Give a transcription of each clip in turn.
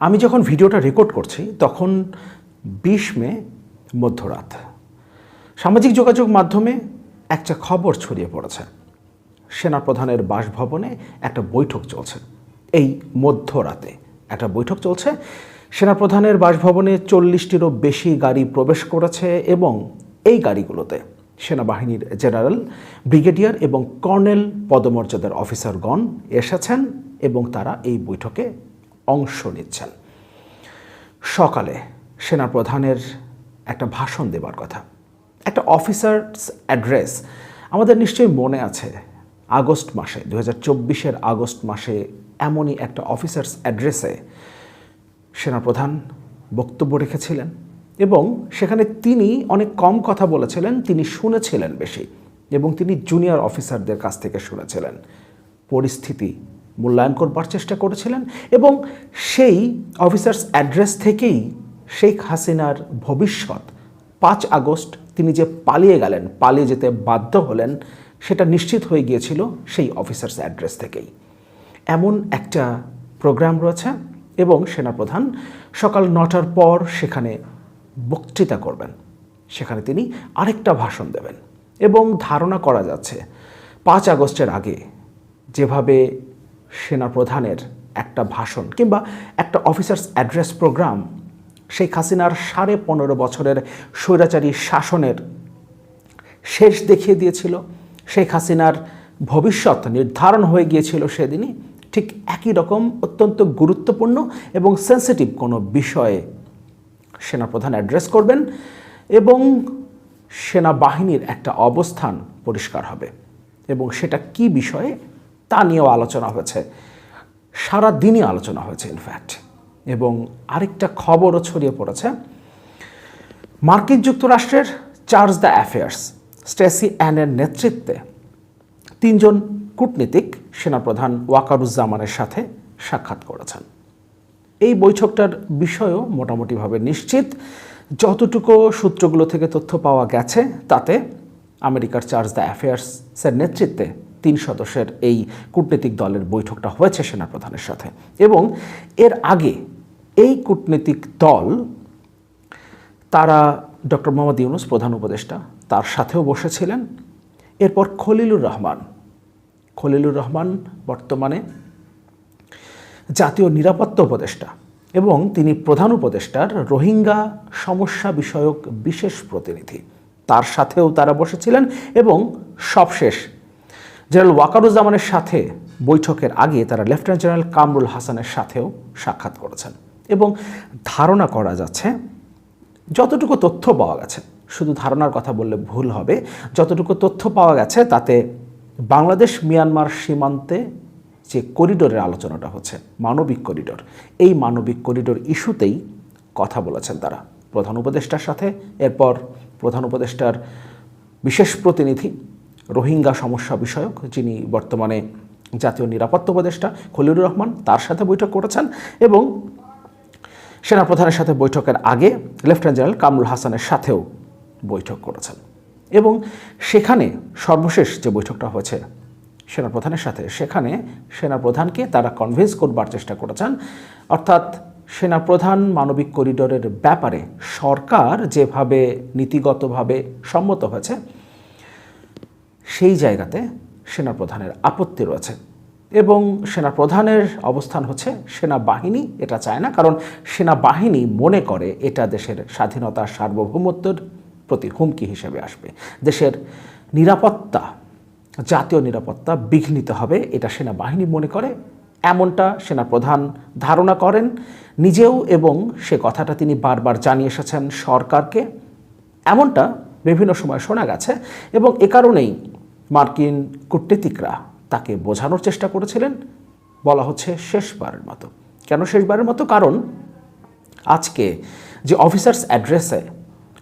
আমি যখন ভিডিওটা রেকর্ড করছি, তখন বিশ মে, মধ্যরাত, সামাজিক যোগাযোগ মাধ্যমে একটা খবর ছড়িয়ে পড়েছে। সেনাপ্রধানের বাসভবনে একটা বৈঠক চলছে। এই মধ্যরাতে একটা বৈঠক চলছে। সেনাপ্রধানের বাসভবনে চল্লিশটিরও বেশি গাড়ি প্রবেশ করেছে এবং এই গাড়িগুলোতে সেনাবাহিনীর জেনারেল, ব্রিগেডিয়ার এবং কর্নেল পদমর্যাদার অফিসারগণ এসেছেন এবং তারা এই বৈঠকে অংশ নিচ্ছেন। সকালে সেনাপ্রধানের একটা ভাষণ দেবার কথা। একটা অফিসার্স অ্যাড্রেস আমাদের নিশ্চয়ই মনে আছে। আগস্ট মাসে দু হাজার আগস্ট মাসে এমনই একটা অফিসার্স অ্যাড্রেসে সেনাপ্রধান বক্তব্য রেখেছিলেন এবং সেখানে তিনি অনেক কম কথা বলেছিলেন, তিনি শুনেছিলেন বেশি এবং তিনি জুনিয়র অফিসারদের কাছ থেকে শুনেছিলেন। পরিস্থিতি মূল্যায়ন করবার চেষ্টা করেছিলেন এবং সেই অফিসার্স অ্যাড্রেস থেকেই শেখ হাসিনার ভবিষ্যৎ, পাঁচ আগস্ট তিনি যে পালিয়ে গেলেন, পালিয়ে যেতে বাধ্য হলেন, সেটা নিশ্চিত হয়ে গিয়েছিল সেই অফিসার্স অ্যাড্রেস থেকেই। এমন একটা প্রোগ্রাম রয়েছে এবং সেনাপ্রধান সকাল নটার পর সেখানে বক্তৃতা করবেন। সেখানে তিনি আরেকটা ভাষণ দেবেন এবং ধারণা করা যাচ্ছে, পাঁচ আগস্টের আগে যেভাবে সেনাপ্রধানের একটা ভাষণ কিংবা একটা অফিসার্স অ্যাড্রেস প্রোগ্রাম শেখ হাসিনার সাড়ে পনেরো বছরের স্বৈরাচারী শাসনের শেষ দেখিয়ে দিয়েছিল। শেখ হাসিনার ভবিষ্যৎ নির্ধারণ হয়ে গিয়েছিল সেদিনই। ঠিক একই রকম অত্যন্ত গুরুত্বপূর্ণ এবং সেন্সিটিভ কোনো বিষয়ে সেনাপ্রধান অ্যাড্রেস করবেন এবং সেনাবাহিনীর একটা অবস্থান পরিষ্কার হবে। এবং সেটা কি বিষয়ে? তা নিয়েও আলোচনা হয়েছে। সারা দিনই আলোচনা হয়েছে ইনফ্যাক্ট এবং আরেকটা খবরও ছড়িয়ে পড়েছে। মার্কিন যুক্তরাষ্ট্রের চার্জ দ্য অ্যাফেয়ার্স, স্টেসি অ্যানের নেতৃত্বে তিনজন কূটনীতিক সেনাপ্রধান ওয়াকারুজ্জামানের সাথে সাক্ষাৎ করেছেন। এই বৈঠকটার বিষয়ও মোটামুটিভাবে নিশ্চিত। যতটুকু সূত্রগুলো থেকে তথ্য পাওয়া গেছে, তাতে আমেরিকার চার্জ দ্য অ্যাফেয়ার্সের নেতৃত্বে তিন সদস্যের এই কূটনীতিক দলের বৈঠকটা হয়েছে সেনাপ্রধানের সাথে। এবং এর আগে এই কূটনীতিক দল, তারা ডক্টর মোহাম্মদ ইউনুস, প্রধান উপদেষ্টা, তার সাথেও বসেছিলেন। এরপর খলিলুর রহমান খলিলুর রহমান বর্তমানে জাতীয় নিরাপত্তা উপদেষ্টা এবং তিনি প্রধান উপদেষ্টার রোহিঙ্গা সমস্যা বিষয়ক বিশেষ প্রতিনিধি। তার সাথেও তারা বসেছিলেন এবং সবশেষ জেনারেল ওয়াকারুজ্জামানের সাথে বৈঠকের আগে তারা লেফটেন্যান্ট জেনারেল কামরুল হাসানের সাথেও সাক্ষাৎ করেছেন এবং ধারণা করা যাচ্ছে, যতটুকু তথ্য পাওয়া গেছে, শুধু ধারণার কথা বললে ভুল হবে, যতটুকু তথ্য পাওয়া গেছে তাতে বাংলাদেশ মিয়ানমার সীমান্তে যে করিডোরের আলোচনাটা হচ্ছে, মানবিক করিডোর, এই মানবিক করিডোর ইস্যুতেই কথা বলেছেন তারা। প্রধান উপদেষ্টার সাথে, এরপর প্রধান উপদেষ্টার বিশেষ প্রতিনিধি রোহিঙ্গা সমস্যা বিষয়ক, যিনি বর্তমানে জাতীয় নিরাপত্তা উপদেষ্টা খলিলুর রহমান তার সাথে বৈঠক করেছেন এবং সেনাপ্রধানের সাথে বৈঠকের আগে লেফটেন্যান্ট জেনারেল কামরুল হাসানের সাথেও বৈঠক করেছেন। এবং সেখানে সর্বশেষ যে বৈঠকটা হয়েছে সেনাপ্রধানের সাথে, সেখানে সেনাপ্রধানকে তারা কনভিন্স করবার চেষ্টা করেছেন। অর্থাৎ সেনাপ্রধান মানবিক করিডোরের ব্যাপারে সরকার যেভাবে নীতিগতভাবে সম্মত হয়েছে সেই জায়গাতে সেনাপ্রধানের আপত্তি রয়েছে। এবং সেনাপ্রধানের অবস্থান হচ্ছে সেনাবাহিনী, এটা চায় না, কারণ সেনাবাহিনী মনে করে এটা দেশের স্বাধীনতা সার্বভৌমত্বের প্রতি হুমকি হিসেবে আসবে। দেশের নিরাপত্তা, জাতীয় নিরাপত্তা বিঘ্নিত হবে, এটা সেনাবাহিনী মনে করে। এমনটা সেনাপ্রধান ধারণা করেন নিজেও, এবং সে কথাটা তিনি বারবার জানিয়ে এসেছেন সরকারকে। এমনটা বিভিন্ন সময় শোনা গেছে, এবং এ কারণেই মার্কিন কূটনীতিকরা তাকে বোঝানোর চেষ্টা করেছিলেন। বলা হচ্ছে শেষবারের মতো। কেন শেষবারের মতো? কারণ আজকে যে অফিসার্স অ্যাড্রেসে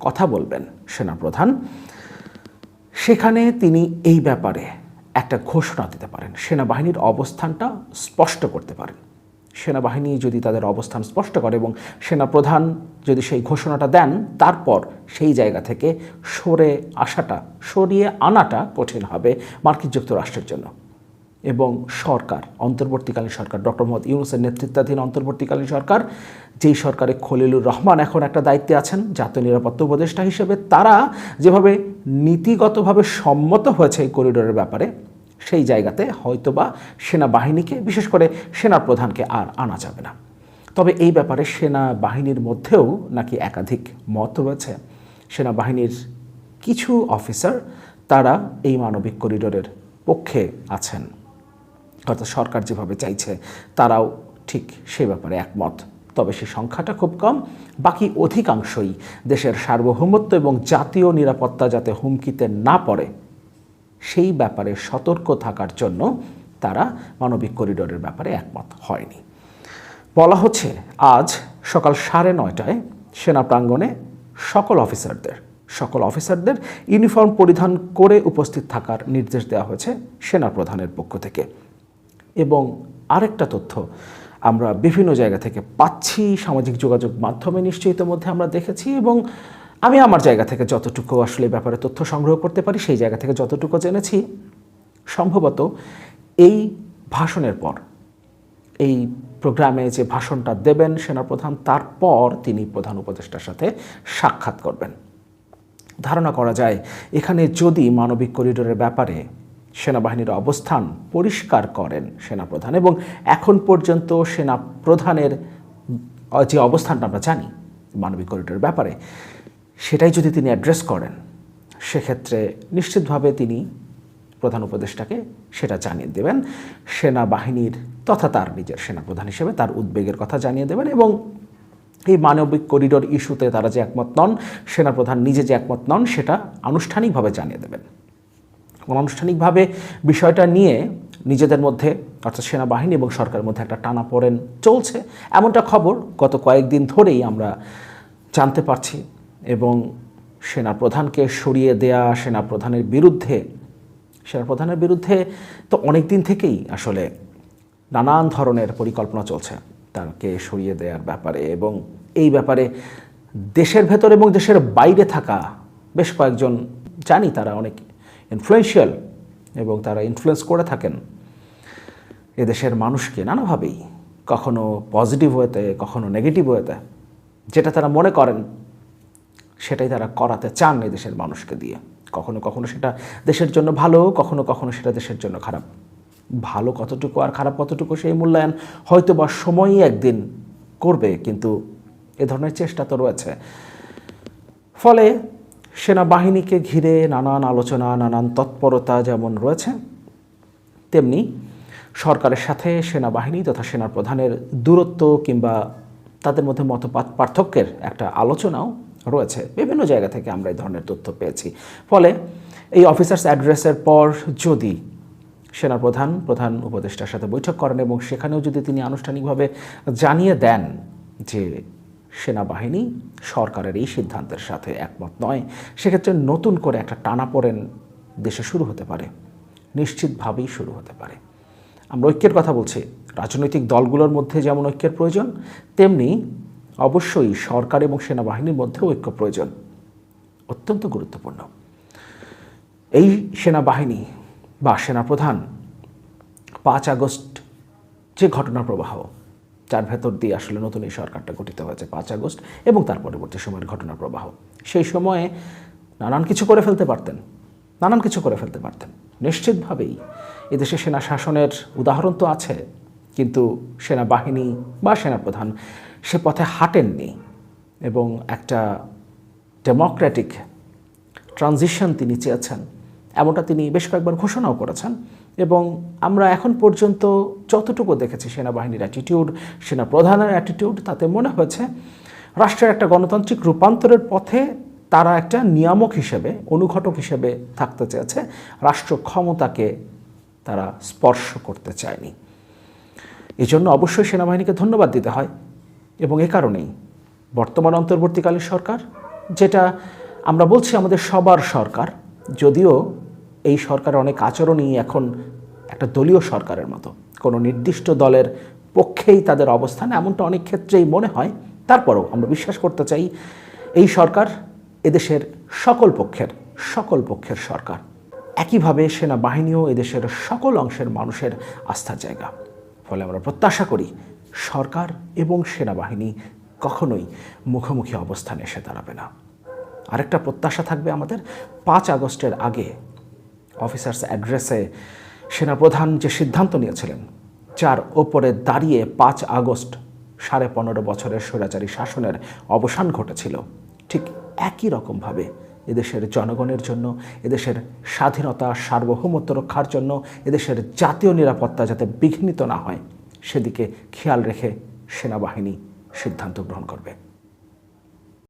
কথা বলবেন সেনাপ্রধান, সেখানে তিনি এই ব্যাপারে একটা ঘোষণা দিতে পারেন। সেনাবাহিনীর অবস্থানটা স্পষ্ট করতে পারেন। সেনাবাহিনী যদি তাদের অবস্থান স্পষ্ট করে এবং সেনাপ্রধান যদি সেই ঘোষণাটা দেন, তারপর সেই জায়গা থেকে সরে আসাটা, সরিয়ে আনাটা কঠিন হবে মার্কিন যুক্তরাষ্ট্রের জন্য। এবং সরকার, অন্তর্বর্তীকালীন সরকার, ডক্টর মোহাম্মদ ইউনুসের নেতৃত্বাধীন অন্তর্বর্তীকালীন সরকার, যেই সরকারে খলিলুর রহমান এখন একটা দায়িত্বে আছেন, জাতীয় নিরাপত্তা উপদেষ্টা হিসেবে, তারা যেভাবে নীতিগতভাবে সম্মত হয়েছে এই করিডোরের ব্যাপারে সেই জায়গাতে হয়তোবা সেনাবাহিনীকে, বিশেষ করে সেনা প্রধানকে আর আনা যাবে না। তবে এই ব্যাপারে সেনাবাহিনীর মধ্যেও নাকি একাধিক মত রয়েছে। সেনাবাহিনীর কিছু অফিসার তারা এই মানবিক করিডোরের পক্ষে আছেন। অর্থাৎ সরকার যেভাবে চাইছে, তারাও ঠিক সে ব্যাপারে একমত। তবে সে সংখ্যাটা খুব কম। বাকি অধিকাংশই দেশের সার্বভৌমত্ব এবং জাতীয় নিরাপত্তা যাতে হুমকিতে না পড়ে সেই ব্যাপারে সতর্ক থাকার জন্য তারা মানবিক করিডোরের ব্যাপারে একমত হয়নি। বলা হচ্ছে, আজ সকাল সাড়ে নয়টায় সেনা প্রাঙ্গণে সকল অফিসারদের সকল অফিসারদের ইউনিফর্ম পরিধান করে উপস্থিত থাকার নির্দেশ দেওয়া হয়েছে সেনা প্রধানের পক্ষ থেকে। এবং আরেকটা তথ্য আমরা বিভিন্ন জায়গা থেকে পাচ্ছি, সামাজিক যোগাযোগ মাধ্যমে নিশ্চয়ই ইতিমধ্যে আমরা দেখেছি এবং আমি আমার জায়গা থেকে যতটুকু আসলে ব্যাপারে তথ্য সংগ্রহ করতে পারি, সেই জায়গা থেকে যতটুকু জেনেছি, সম্ভবত এই ভাষণের পর, এই প্রোগ্রামে যে ভাষণটা দেবেন সেনাপ্রধান, তারপর তিনি প্রধান উপদেষ্টার সাথে সাক্ষাৎ করবেন। ধারণা করা যায়, এখানে যদি মানবিক করিডোরের ব্যাপারে সেনাবাহিনীর অবস্থান পরিষ্কার করেন সেনাপ্রধান এবং এখন পর্যন্ত সেনাপ্রধানের যে অবস্থানটা আমরা জানি, মানবিক করিডোরের ব্যাপারে সেটাই যদি তিনি অ্যাড্রেস করেন, সেক্ষেত্রে নিশ্চিতভাবে তিনি প্রধান উপদেষ্টাকে সেটা জানিয়ে দেবেন। সেনাবাহিনীর তথা তার নিজের সেনাপ্রধান হিসেবে তার উদ্বেগের কথা জানিয়ে দেবেন এবং এই মানবিক করিডোর ইস্যুতে তারা যে একমত নন, সেনাপ্রধান নিজে যে একমত নন, সেটা আনুষ্ঠানিকভাবে জানিয়ে দেবেন। আনুষ্ঠানিকভাবে বিষয়টা নিয়ে নিজেদের মধ্যে, অর্থাৎ সেনাবাহিনী এবং সরকারের মধ্যে একটা টানাপোড়েন চলছে। এমনটা খবর গত কয়েকদিন ধরেই আমরা জানতে পারছি। এবং সেনাপ্রধানকে সরিয়ে দেয়া সেনাপ্রধানের বিরুদ্ধে সেনাপ্রধানের বিরুদ্ধে তো অনেক দিন থেকেই আসলে নানান ধরনের পরিকল্পনা চলছে তাকে সরিয়ে দেওয়ার ব্যাপারে এবং এই ব্যাপারে দেশের ভেতর এবং দেশের বাইরে থাকা বেশ কয়েকজন, জানি তারা অনেক ইনফ্লুয়েন্সিয়াল এবং তারা ইনফ্লুয়েন্স করে থাকেন এদেশের মানুষকে নানাভাবেই, কখনো পজিটিভ ওয়েতে কখনো নেগেটিভ ওয়েতে যেটা তারা মনে করেন সেটাই তারা করাতে চান দেশের মানুষকে দিয়ে। কখনো কখনো সেটা দেশের জন্য ভালো, কখনো কখনো সেটা দেশের জন্য খারাপ। ভালো কতটুকু আর খারাপ কতটুকু সেই মূল্যায়ন হয়তো বা সময়ই একদিন করবে, কিন্তু এ ধরনের চেষ্টা তো রয়েছে। ফলে সেনাবাহিনীকে ঘিরে নানান আলোচনা, নানান তৎপরতা যেমন রয়েছে, তেমনি সরকারের সাথে সেনাবাহিনী তথা সেনা প্রধানের দূরত্ব কিংবা তাদের মধ্যে মত পার্থক্যের একটা আলোচনাও রয়েছে। বিভিন্ন জায়গা থেকে আমরা এই ধরনের তথ্য পেয়েছি। ফলে এই অফিসার্স অ্যাড্রেসের পর যদি সেনাপ্রধান, প্রধান উপদেষ্টার সাথে বৈঠক করেন এবং সেখানেও যদি তিনি আনুষ্ঠানিকভাবে জানিয়ে দেন যে সেনাবাহিনী সরকারের এই সিদ্ধান্তের সাথে একমত নয়, সেক্ষেত্রে নতুন করে একটা টানাপোড়েন দেশে শুরু হতে পারে। নিশ্চিতভাবেই শুরু হতে পারে। আমরা ঐক্যের কথা বলছি। রাজনৈতিক দলগুলোর মধ্যে যেমন ঐক্যের প্রয়োজন, তেমনি অবশ্যই সরকার এবং সেনাবাহিনীর মধ্যেও ঐক্য প্রয়োজন। অত্যন্ত গুরুত্বপূর্ণ। এই সেনাবাহিনী বা সেনাপ্রধান পাঁচ আগস্ট যে ঘটনা প্রবাহ, যার ভেতর দিয়ে আসলে নতুন এই সরকারটা গঠিত হয়েছে পাঁচ আগস্ট এবং তার পরবর্তী সময়ের ঘটনা প্রবাহ, সেই সময়ে নানান কিছু করে ফেলতে পারতেন, নানান কিছু করে ফেলতে পারতেন। নিশ্চিতভাবেই এদেশে সেনা শাসনের উদাহরণ তো আছে, কিন্তু সেনাবাহিনী বা সেনাপ্রধান সে পথে হাঁটেননি এবং একটা ডেমোক্রেটিক ট্রানজিশন তিনি চেয়েছেন। এমনটা তিনি বেশ কয়েকবার ঘোষণাও করেছেন এবং আমরা এখন পর্যন্ত যতটুকু দেখেছি সেনাবাহিনীর অ্যাটিটিউড সেনা প্রধানের অ্যাটিটিউড তাতে মনে হয়েছে রাষ্ট্রের একটা গণতান্ত্রিক রূপান্তরের পথে তারা একটা নিয়ামক হিসেবে, অনুঘটক হিসেবে থাকতে চেয়েছে। রাষ্ট্র ক্ষমতাকে তারা স্পর্শ করতে চায়নি। এই জন্য অবশ্যই সেনাবাহিনীকে ধন্যবাদ দিতে হয়। এবং এ কারণেই বর্তমান অন্তর্বর্তীকালীন সরকার, যেটা আমরা বলছি আমাদের সবার সরকার, যদিও এই সরকারের অনেক আচরণই এখন একটা দলীয় সরকারের মতো। কোনো নির্দিষ্ট দলের পক্ষেই তাদের অবস্থান এমনটা অনেক ক্ষেত্রেই মনে হয়। তারপরেও আমরা বিশ্বাস করতে চাই এই সরকার এদেশের সকল পক্ষের সকল পক্ষের সরকার। একইভাবে সেনাবাহিনীও এদেশের সকল অংশের মানুষের আস্থার জায়গা। ফলে আমরা প্রত্যাশা করি সরকার এবং সেনাবাহিনী কখনোই মুখোমুখি অবস্থানে এসে দাঁড়াবে না। আরেকটা প্রত্যাশা থাকবে আমাদের। পাঁচ আগস্টের আগে অফিসার্স অ্যাড্রেসে সেনাপ্রধান যে সিদ্ধান্ত নিয়েছিলেন, যার ওপরে দাঁড়িয়ে পাঁচ আগস্ট সাড়ে পনেরো বছরের স্বৈরাচারী শাসনের অবসান ঘটেছিল, ঠিক একই রকমভাবে এদেশের জনগণের জন্য, এদেশের স্বাধীনতা, সার্বভৌমত্ব রক্ষার জন্য, এদেশের জাতীয় নিরাপত্তা যাতে বিঘ্নিত না হয় সেদিকে খেয়াল রেখে সেনাবাহিনী সিদ্ধান্ত গ্রহণ করবে।